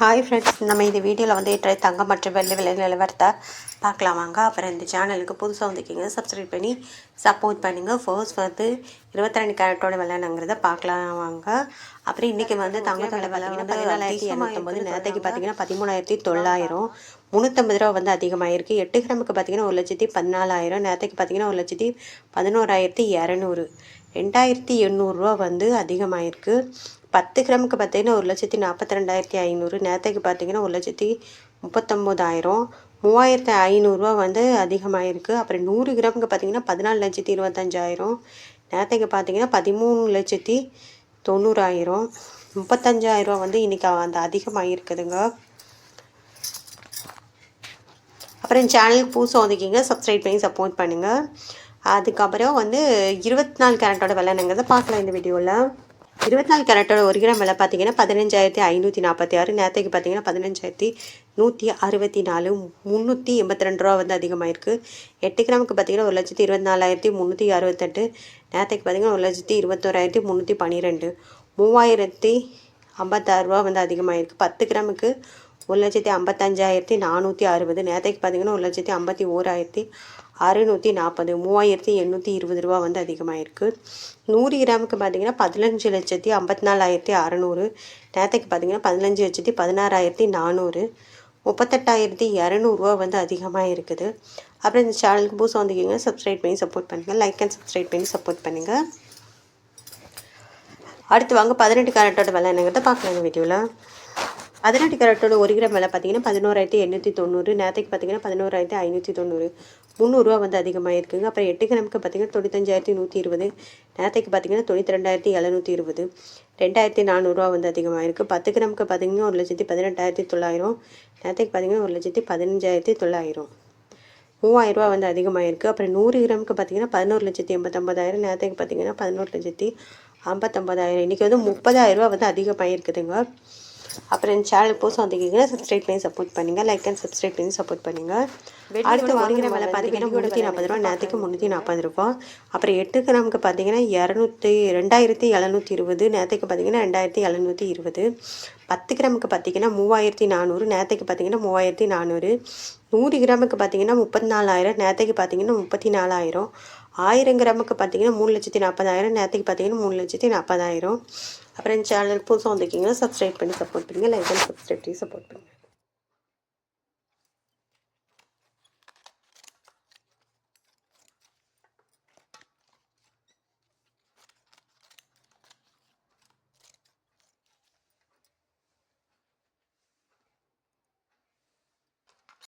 Hi friends நம்ம இந்த வீடியோவில் வந்து இன்றைய தங்கம் மற்றும் வெள்ளி விலை நிலவரத்தை பார்க்கலாம் வாங்க. அப்புறம் இந்த சேனலுக்கு புதுசாக வந்துக்கிங்க சப்ஸ்கிரைப் பண்ணி சப்போர்ட் பண்ணுங்கள் ஃபர்ஸ்ட் வந்து இருபத்தி ரெண்டு கேரட்டோட விலைங்கிறத பார்க்கலாம் வாங்க. அப்புறம் இன்றைக்கி வந்து தங்கத்தோட விலை வந்து பதினாலாயிரத்தி எண்ணூற்றம்பது நேரத்துக்கு பார்த்தீங்கன்னா பதிமூணாயிரத்தி தொள்ளாயிரம். முந்நூற்றம்பது ரூபா வந்து அதிகமாகிருக்கு எட்டு கிராமுக்கு பார்த்தீங்கன்னா ஒரு லட்சத்தி பதினாலாயிரம். நேரத்துக்கு பார்த்தீங்கன்னா ஒரு லட்சத்தி பதினோராயிரத்தி இரநூறு. ரெண்டாயிரத்தி எண்ணூறுரூவா வந்து அதிகமாகிருக்கு பத்து கிராமுக்கு பார்த்தீங்கன்னா ஒரு லட்சத்தி நாற்பத்தி ரெண்டாயிரத்தி ஐநூறு. நேரத்துக்கு பார்த்தீங்கன்னா ஒரு லட்சத்தி முப்பத்தொம்போதாயிரம். மூவாயிரத்து ஐநூறுரூவா வந்து அதிகமாகிருக்கு அப்புறம் நூறு கிராமுக்கு பார்த்தீங்கன்னா பதினாலு லட்சத்தி இருபத்தஞ்சாயிரம். நேரத்துக்கு பார்த்தீங்கன்னா பதிமூணு லட்சத்தி தொண்ணூறாயிரம். முப்பத்தஞ்சாயிரரூவா வந்து இன்றைக்கி அந்த அதிகமாகிருக்குதுங்க அப்புறம் சேனலுக்கு புதுசாக வந்துக்கிங்க சப்ஸ்கிரைப் பண்ணி சப்போர்ட் பண்ணுங்கள் அதுக்கப்புறம் வந்து இருபத்தி நாலு கேரட்டோட விலைனுங்கிறத பார்க்கலாம் இந்த வீடியோவில் இருபத்தி நாலு கேரட்டோட ஒரு கிராம் விலை பார்த்தீங்கன்னா பதினஞ்சாயிரத்தி ஐநூற்றி நாற்பத்தி ஆறு நேரத்துக்கு பார்த்தீங்கன்னா பதினஞ்சாயிரத்தி நூற்றி அறுபத்தி நாலு முந்நூற்றி எண்பத்தி ரெண்டு ரூபா வந்து அதிகமாகிருக்கு எட்டு கிராமுக்கு பார்த்தீங்கன்னா ஒரு லட்சத்தி இருபத்தி நாலாயிரத்தி முந்நூற்றி அறுபத்தெட்டு நேரத்துக்கு பார்த்தீங்கன்னா ஒரு லட்சத்தி இருபத்தோராயிரத்தி முந்நூற்றி பன்னிரெண்டு மூவாயிரத்தி ஐம்பத்தாறு ரூபா வந்து அதிகமாகிருக்கு பத்து கிராமுக்கு ஒரு லட்சத்தி ஐம்பத்தஞ்சாயிரத்தி நானூற்றி அறுபது. நேரத்துக்கு பார்த்தீங்கன்னா ஒரு லட்சத்தி ஐம்பத்தி ஓராயிரத்தி அறுநூற்றி நாற்பது. மூவாயிரத்தி எண்ணூற்றி இருபது ரூபா வந்து அதிகமாகிருக்கு நூறு கிராமுக்கு பார்த்தீங்கன்னா பதினஞ்சு லட்சத்தி ஐம்பத்தி நாலாயிரத்தி அறநூறு. நேரத்துக்கு பார்த்தீங்கன்னா பதினஞ்சு லட்சத்தி பதினாறாயிரத்தி நானூறு. முப்பத்தெட்டாயிரத்தி இரநூறுவா வந்து அதிகமாக இருக்குது அப்புறம் இந்த சேனலுக்கு புதுசாக வந்துக்கிங்க சப்ஸ்கிரைப் பண்ணி சப்போர்ட் பண்ணுங்கள் லைக் அண்ட் சப்ஸ்கிரைப் பண்ணி சப்போர்ட் பண்ணுங்கள் அடுத்து வாங்க பதினெட்டு கேரட்டோட விலை என்னங்கிறத பார்க்கலாம் வீடியோவில் பதினெட்டு கேரட்டோட ஒரு கிராம் விலை பார்த்தீங்கன்னா பதினோராயிரத்தி எண்ணூற்றி தொண்ணூறு நேரத்துக்கு பார்த்தீங்கன்னா பதினோராயிரத்தி ஐநூற்றி தொண்ணூறு. முந்நூறுரூவா வந்து அதிகமாக இருக்குங்க அப்புறம் எட்டு கிராமுக்கு பார்த்தீங்கன்னா தொண்ணூத்தஞ்சாயிரத்தி நூற்றி இருபது நேரத்துக்கு பார்த்தீங்கன்னா தொண்ணூற்றி ரெண்டாயிரத்தி எழுநூற்றி இருபது. ரெண்டாயிரத்தி நானூறுரூவா வந்து அதிகமாக இருக்குது பத்து கிராமுக்கு பார்த்தீங்கன்னா ஒரு லட்சத்தி பதினெட்டாயிரத்தி தொள்ளாயிரம் நேரத்துக்கு பார்த்தீங்கன்னா ஒரு லட்சத்தி பதினஞ்சாயிரத்தி தொள்ளாயிரம். மூவாயிரரூவா வந்து அதிகமாக இருக்குது அப்புறம் நூறு கிராமுக்கு பார்த்தீங்கன்னா பதினோரு லட்சத்தி எண்பத்தொம்பதாயிரம் நேரத்துக்கு பார்த்தீங்கன்னா பதினோரு லட்சத்தி ஐம்பத்தொம்பதாயிரம் இன்றைக்கி வந்து முப்பதாயிரரூவா வந்து அதிகமாக இருக்குதுங்க அப்புறம் இந்த சேனல் போஸ்ட் வந்துக்கிங்கன்னா சப்ஸ்கிரைப் பண்ணி சப்போர்ட் பண்ணுங்கள் லைக் அண்ட் சப்ஸ்கிரைப் பண்ணி சப்போர்ட் பண்ணுங்கள் அடுத்து வாங்குற விலை பார்த்தீங்கன்னா முந்நூற்றி நாற்பது ரூபா நேரத்துக்கு முந்நூற்றி நாற்பது ரூபா அப்புறம் எட்டு கிராமுக்கு பார்த்தீங்கன்னா இரநூத்தி ரெண்டாயிரத்தி எழுநூற்றி இருபது நேரத்துக்கு பார்த்தீங்கன்னா ரெண்டாயிரத்தி எழுநூற்றி இருபது. பத்து கிராமுக்கு பார்த்தீங்கன்னா மூவாயிரத்தி நானூறு நேரத்துக்கு பார்த்தீங்கன்னா மூவாயிரத்தி நானூறு. நூறு கிராமுக்கு பார்த்தீங்கன்னா முப்பத்தி நாலாயிரம் நேரத்துக்கு பார்த்தீங்கன்னா முப்பத்தி நாலாயிரம் ஆயிரம் கிராமுக்கு பார்த்தீங்கன்னா மூணு லட்சத்தி நாற்பதாயிரம் நேரத்துக்கு பார்த்தீங்கன்னா மூணு லட்சத்தி நாற்பதாயிரம். அப்புறம் சேனல் புதுசாக வந்திருக்கீங்கன்னா சப்ஸ்கிரைப் பண்ணி சப்போர்ட் பண்ணுங்கள் லைக் அண்ட் சப்ஸ்கிரைப் பண்ணி சப்போர்ட் பண்ணுங்கள்